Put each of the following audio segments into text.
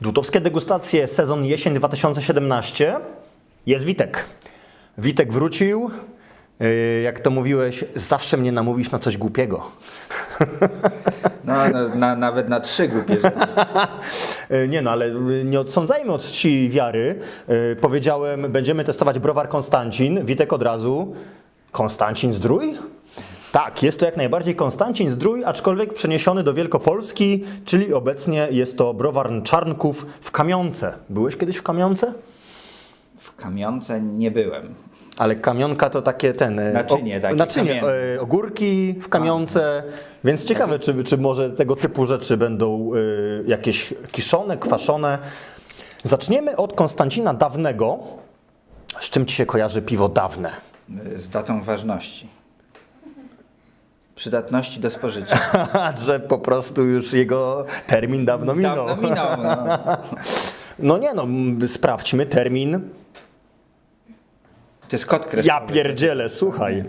Dutowskie degustacje, sezon jesień 2017. Jest Witek. Witek wrócił. Yy, Jak to mówiłeś, zawsze mnie namówisz na coś głupiego. No, na, na, nawet na trzy głupie rzeczy. Yy, Nie no, ale yy, nie odsądzajmy od czci i wiary. Powiedziałem, będziemy testować browar Konstancin. Witek od razu. Konstancin Zdrój? Tak, jest to jak najbardziej Konstancin Zdrój, aczkolwiek przeniesiony do Wielkopolski, czyli obecnie jest to browar Czarnków w Kamionce. Byłeś kiedyś w Kamionce? W kamionce nie byłem. Ale kamionka to takie ten. e, Naczynie takie naczynie e, ogórki w kamionce. Więc ciekawe, czy, czy może tego typu rzeczy będą e, jakieś kiszone, kwaszone. Zaczniemy od Konstancina Dawnego. Z czym ci się kojarzy piwo dawne? Z datą ważności. Przydatności do spożycia. Że po prostu już jego termin dawno minął. Dawno minął. No. No nie no, sprawdźmy termin. To jest kod kreskowy. Ja pierdzielę, słuchaj.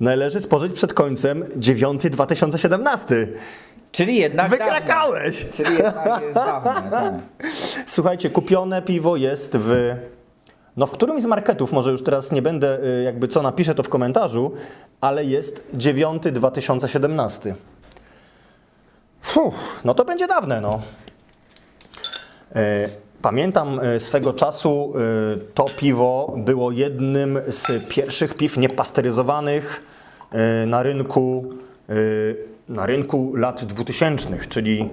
Należy spożyć przed końcem 9 2017. Czyli jednak Wykrakałeś! Dawne. Czyli jednak jest dawne. Tak. Słuchajcie, kupione piwo jest w. No, w którymś z marketów, może już teraz nie będę, y, jakby co napiszę to w komentarzu, ale jest 9 2017. Fuh, no to będzie dawne, no. E, Pamiętam e, swego czasu e, to piwo było jednym z pierwszych piw niepasteryzowanych na rynku, na rynku lat 2000, czyli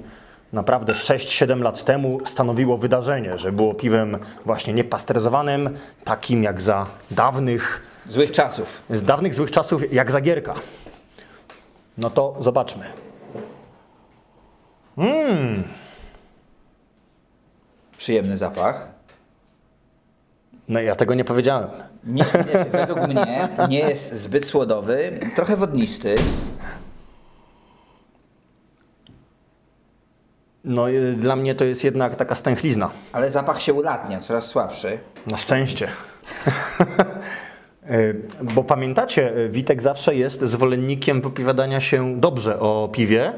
naprawdę 6-7 lat temu stanowiło wydarzenie, że było piwem właśnie niepasteryzowanym, takim jak za dawnych, Złych czasów. z dawnych złych czasów, jak Zagierka. No to zobaczmy. Przyjemny zapach. No ja tego nie powiedziałem. Nie, nie, według mnie nie jest zbyt słodowy, trochę wodnisty. No dla mnie to jest jednak taka stęchlizna. Ale zapach się ulatnia, coraz słabszy. Na szczęście. Y, Bo pamiętacie, y, Witek zawsze jest zwolennikiem wypowiadania się dobrze o piwie,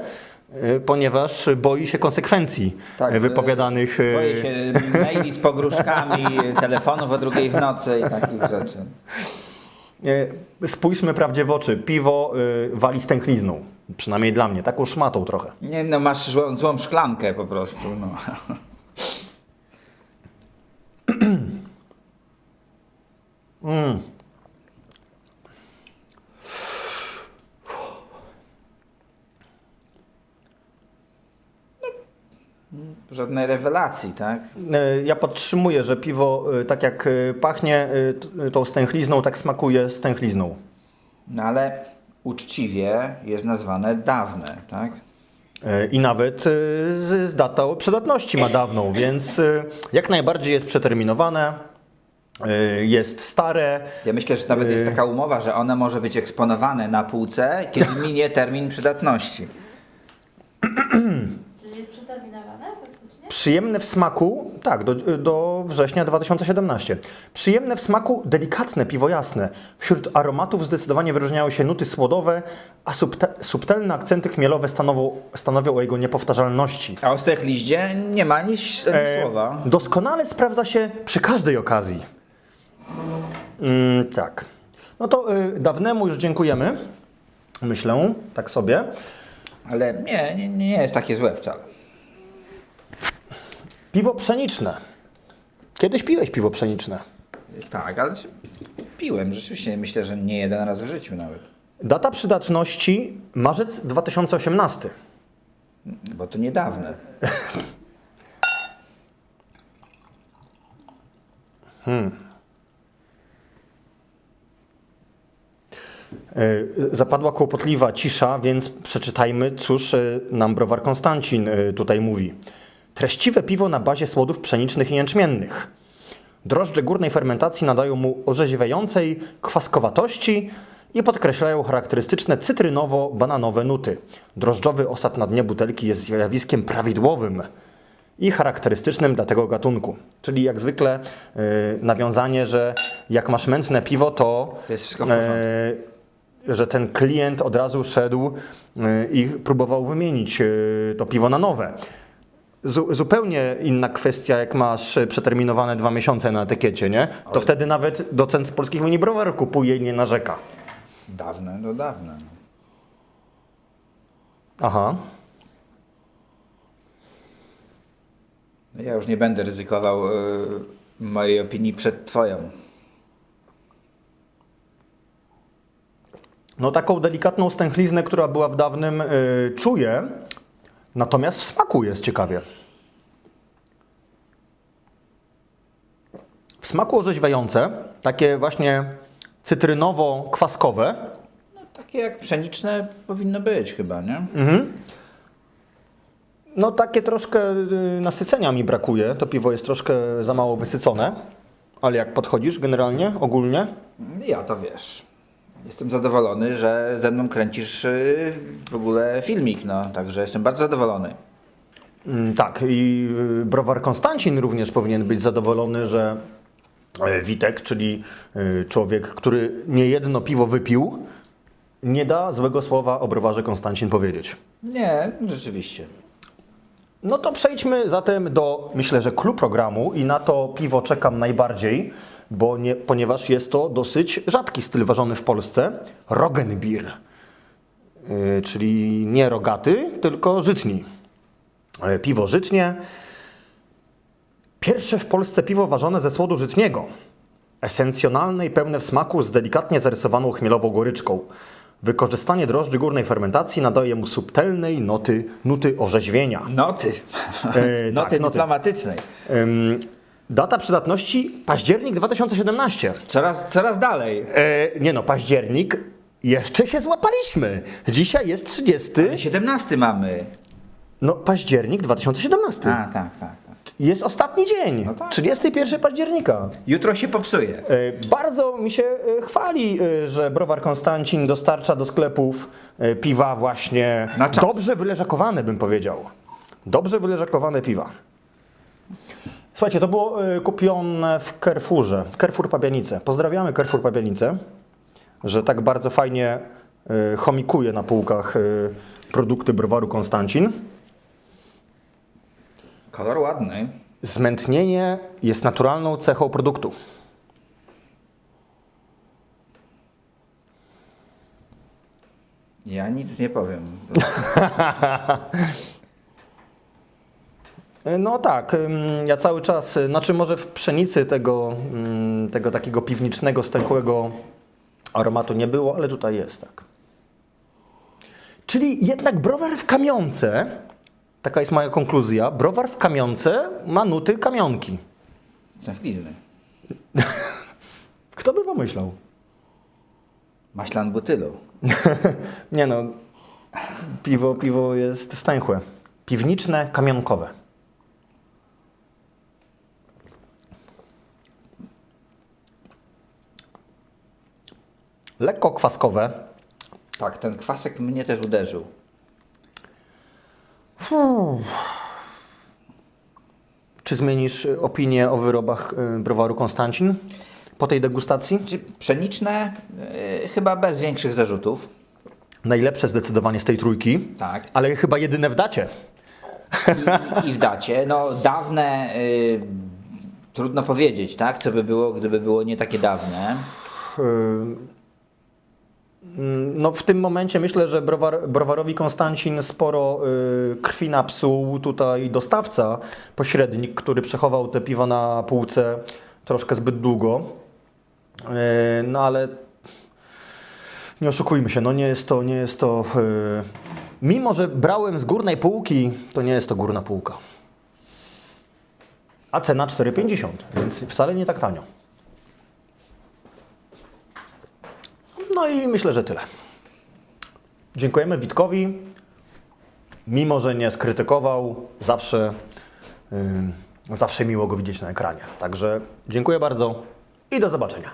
y, ponieważ boi się konsekwencji Tak, wypowiadanych. Boję się maili z pogróżkami, telefonów o drugiej w nocy i takich rzeczy. Y, Spójrzmy prawdzie w oczy. Piwo y, wali stęchlizną. Przynajmniej dla mnie. Taką szmatą trochę. Nie no, masz złą, złą szklankę po prostu. No. Żadnej rewelacji, tak? Y, Ja podtrzymuję, że piwo y, tak jak y, pachnie tą stęchlizną, tak smakuje stęchlizną. No ale uczciwie jest nazwane dawne, tak? E, I nawet z, datą przydatności ma dawną, więc jak najbardziej jest przeterminowane, jest stare. Ja myślę, że nawet jest taka umowa, że one może być eksponowane na półce, kiedy minie termin przydatności. Czyli jest przeterminowane faktycznie? Przyjemne w smaku, tak, do, do września 2017. Przyjemne w smaku, delikatne piwo jasne. Wśród aromatów zdecydowanie wyróżniają się nuty słodowe, a subte, subtelne akcenty chmielowe stanowią, stanowią o jego niepowtarzalności. A o stechliździe nie ma ani E, słowa. Doskonale sprawdza się przy każdej okazji. Mm, tak. No to y, dawnemu już dziękujemy. Myślę, tak sobie. Ale nie, nie, nie jest takie złe wcale. Piwo pszeniczne. Kiedyś piłeś piwo pszeniczne. Tak, ale piłem. Rzeczywiście myślę, że nie jeden raz w życiu nawet. Data przydatności marzec 2018. Bo to niedawne. Y, Zapadła kłopotliwa cisza, więc przeczytajmy, cóż y, nam browar Konstancin y, tutaj mówi. Treściwe piwo na bazie słodów pszenicznych i jęczmiennych. Drożdże górnej fermentacji nadają mu orzeźwiającej kwaskowatości i podkreślają charakterystyczne cytrynowo-bananowe nuty. Drożdżowy osad na dnie butelki jest zjawiskiem prawidłowym i charakterystycznym dla tego gatunku. Czyli jak zwykle y, nawiązanie, że jak masz mętne piwo, to e, że ten klient od razu szedł e, i próbował wymienić to piwo na nowe. Zu, zupełnie inna kwestia, jak masz e, przeterminowane dwa miesiące na etykiecie, nie? To wtedy nawet docent z polskich mini browarów kupuje i nie narzeka. Dawne, no dawne. Aha. Ja już nie będę ryzykował y, mojej opinii przed twoją. No taką delikatną stęchliznę, która była w dawnym, y, czuję, natomiast w smaku jest ciekawie. W smaku orzeźwiające, takie właśnie cytrynowo-kwaskowe. No, takie jak pszeniczne powinno być chyba, nie? No takie troszkę y, nasycenia mi brakuje, to piwo jest troszkę za mało wysycone. Ale jak podchodzisz generalnie, ogólnie? Ja to wiesz. Jestem zadowolony, że ze mną kręcisz y, w ogóle filmik, no. Także jestem bardzo zadowolony. Mm, Tak, i y, browar Konstancin również powinien być zadowolony, że e, Witek, czyli y, człowiek, który niejedno piwo wypił, nie da złego słowa o browarze Konstancin powiedzieć. Nie, rzeczywiście. No to przejdźmy zatem do, myślę, że clue programu i na to piwo czekam najbardziej, bo nie, ponieważ jest to dosyć rzadki styl ważony w Polsce, Roggenbier, yy, czyli nie rogaty, tylko żytni. E, Piwo żytnie. Pierwsze w Polsce piwo ważone ze słodu żytniego. Esencjonalne i pełne w smaku z delikatnie zarysowaną chmielową goryczką. Wykorzystanie drożdży górnej fermentacji nadaje mu subtelnej noty, nuty orzeźwienia. Noty. E, noty tak, dyplomatycznej. Ym, data przydatności październik 2017. Coraz, coraz dalej. E, nie no, październik. Jeszcze się złapaliśmy. Dzisiaj jest 30. 17 mamy. No, październik 2017. A, tak, tak, tak. Jest ostatni dzień. No tak. 31 października. Jutro się popsuje. E, Bardzo mi się e, chwali, e, że browar Konstancin dostarcza do sklepów piwa właśnie dobrze wyleżakowane, bym powiedział. Dobrze wyleżakowane piwa. Słuchajcie, to było kupione w Carrefourze. Carrefour Pabianice. Pozdrawiamy Carrefour Pabianice, że tak bardzo fajnie chomikuje na półkach produkty browaru Konstancin. Kolor ładny. Zmętnienie jest naturalną cechą produktu. Ja nic nie powiem. No tak, ja cały czas, znaczy może w pszenicy tego, ym, tego takiego piwnicznego, stęchłego aromatu nie było, ale tutaj jest tak. Czyli jednak browar w kamionce, taka jest moja konkluzja, browar w kamionce ma nuty kamionki. Stęchlizny. Kto by pomyślał? Maślan butylu. Nie no, piwo, piwo jest stęchłe. Piwniczne, kamionkowe. Lekko kwaskowe, Tak, ten kwasek mnie też uderzył. Czy zmienisz y, opinię o wyrobach y, browaru Konstancin po tej degustacji? Czy pszeniczne? Yy, chyba bez większych zarzutów. Najlepsze zdecydowanie z tej trójki, Tak. ale chyba jedyne w dacie. I, i w dacie. No, dawne. Trudno powiedzieć, tak? Co by było, gdyby było nie takie dawne. No w tym momencie myślę, że browar, browarowi Konstancin sporo y, krwi napsuł tutaj dostawca, pośrednik, który przechował te piwa na półce troszkę zbyt długo. Y, no ale nie oszukujmy się, no nie jest to, nie jest to... Y, mimo, że brałem z górnej półki, to nie jest to górna półka. A cena 4,50, więc wcale nie tak tanio. No i myślę, że tyle. Dziękujemy Witkowi. Mimo, że nie skrytykował, zawsze, ym, zawsze miło go widzieć na ekranie. Także dziękuję bardzo i do zobaczenia.